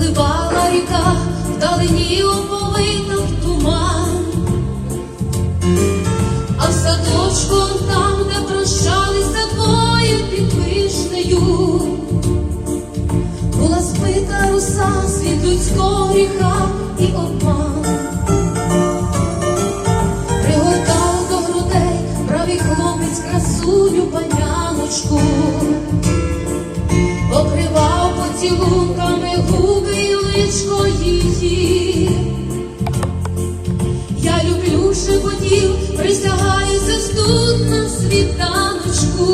запливала ріка, вдалині оповитав туман, а в садочку там, де прощалися двоє під вишнею, була спита руса світ людського гріха тут на світаночку.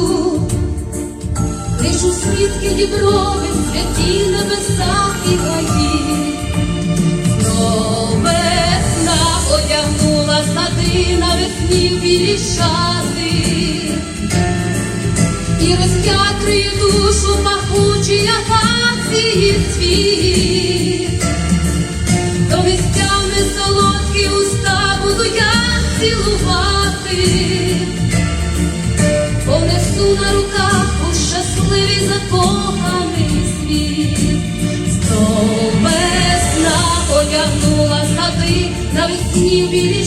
Лишу свідки діброви, святі небеса і гаї. Весна одягнула сади на весні білі шати. І розтятрює душу пахучий акації цвіт. До місцями солодкі уста буду я цілувати. В білі.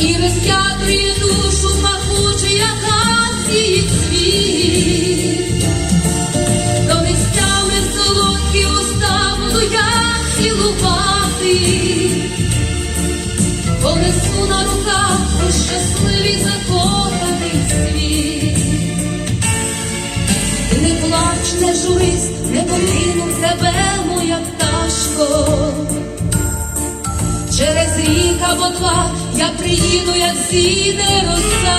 І розтятрює душу пахучий акації цвіт. До місцями солодкі уста буду я цілувати. Понесу на руках у щасливий закоханий світ. Не плач, не журись, не покинув тебе, моя пташко. Через рік або два я приїду, як зійде роса.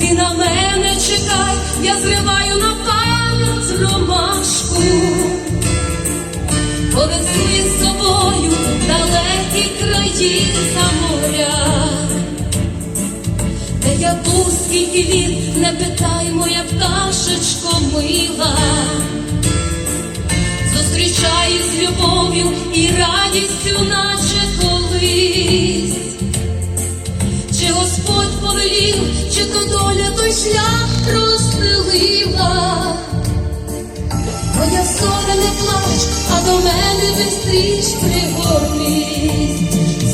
Ти на мене чекай, я зриваю я був, скільки літ, не питай, моя пташечко мила. Зустрічаю з любов'ю і радістю, наче колись. Чи Господь повелів, чи то доля той шлях розстелила. Моя соля не плач, а до мене бистріш пригорнись.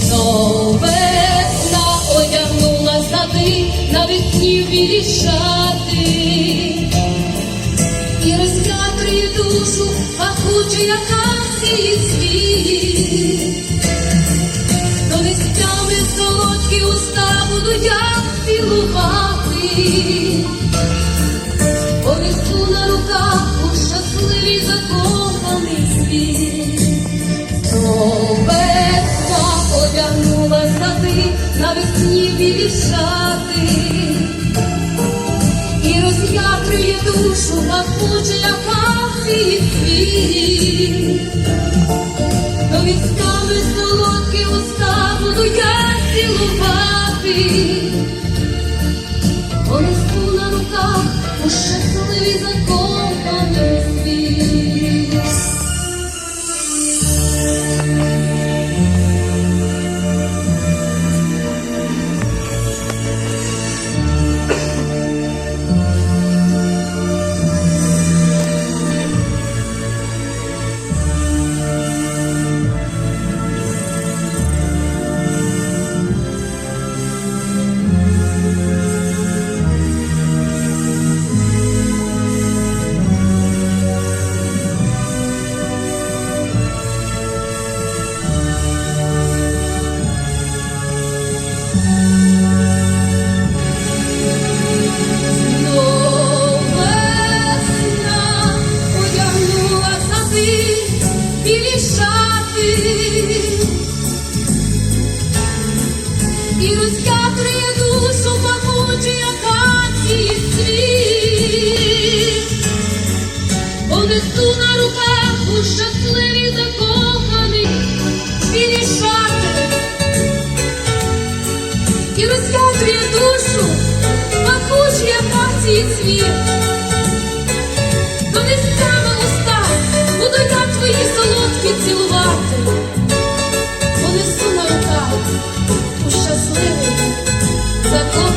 Знов весні в білі шати. І розкатрює душу, пахучий акації світ. До місцями солодкі уста буду я цілувати. Понесу на руках у щасливий закоханий світ. Весна одягнула сади навесні білі шати. Душу пахучий акації світ. Розтятрює душу пахучий акації на руках у щасливі закоханий Це